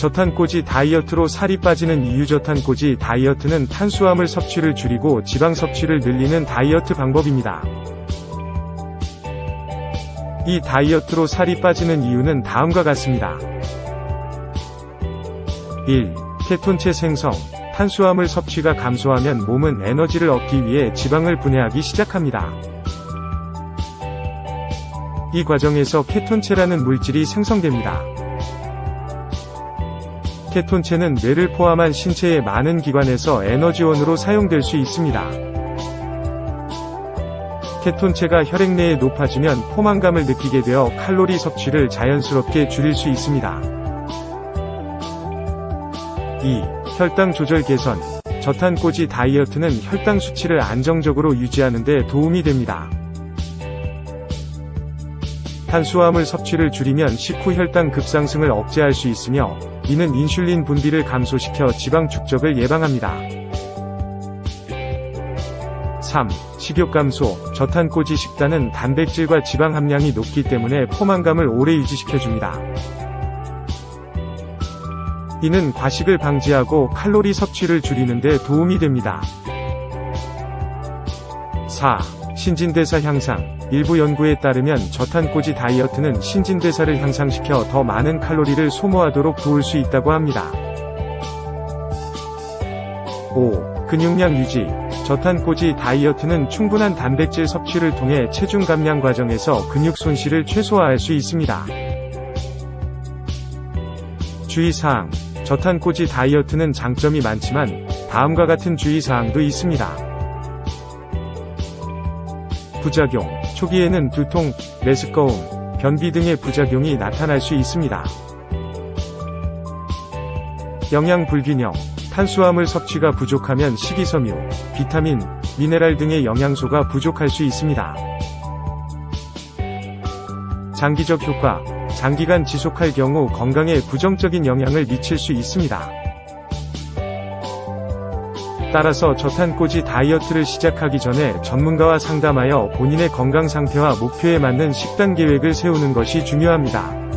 저탄고지 다이어트로 살이 빠지는 이유 저탄고지 다이어트는 탄수화물 섭취를 줄이고 지방 섭취를 늘리는 다이어트 방법입니다. 이 다이어트로 살이 빠지는 이유는 다음과 같습니다. 1. 케톤체 생성. 탄수화물 섭취가 감소하면 몸은 에너지를 얻기 위해 지방을 분해하기 시작합니다. 이 과정에서 케톤체라는 물질이 생성됩니다. 케톤체는 뇌를 포함한 신체의 많은 기관에서 에너지원으로 사용될 수 있습니다. 케톤체가 혈액 내에 높아지면 포만감을 느끼게 되어 칼로리 섭취를 자연스럽게 줄일 수 있습니다. 2. 혈당 조절 개선. 저탄고지 다이어트는 혈당 수치를 안정적으로 유지하는 데 도움이 됩니다. 탄수화물 섭취를 줄이면 식후 혈당 급상승을 억제할 수 있으며 이는 인슐린 분비를 감소시켜 지방 축적을 예방합니다. 3. 식욕 감소. 저탄고지 식단은 단백질과 지방 함량이 높기 때문에 포만감을 오래 유지시켜줍니다. 이는 과식을 방지하고 칼로리 섭취를 줄이는 데 도움이 됩니다. 4. 신진대사 향상. 일부 연구에 따르면 저탄고지 다이어트는 신진대사를 향상시켜 더 많은 칼로리를 소모하도록 도울 수 있다고 합니다. 5. 근육량 유지. 저탄고지 다이어트는 충분한 단백질 섭취를 통해 체중 감량 과정에서 근육 손실을 최소화할 수 있습니다. 주의사항. 저탄고지 다이어트는 장점이 많지만 다음과 같은 주의사항도 있습니다. 부작용. 초기에는 두통, 메스꺼움, 변비 등의 부작용이 나타날 수 있습니다. 영양 불균형. 탄수화물 섭취가 부족하면 식이섬유, 비타민, 미네랄 등의 영양소가 부족할 수 있습니다. 장기적 효과. 장기간 지속할 경우 건강에 부정적인 영향을 미칠 수 있습니다. 따라서 저탄고지 다이어트를 시작하기 전에 전문가와 상담하여 본인의 건강 상태와 목표에 맞는 식단 계획을 세우는 것이 중요합니다.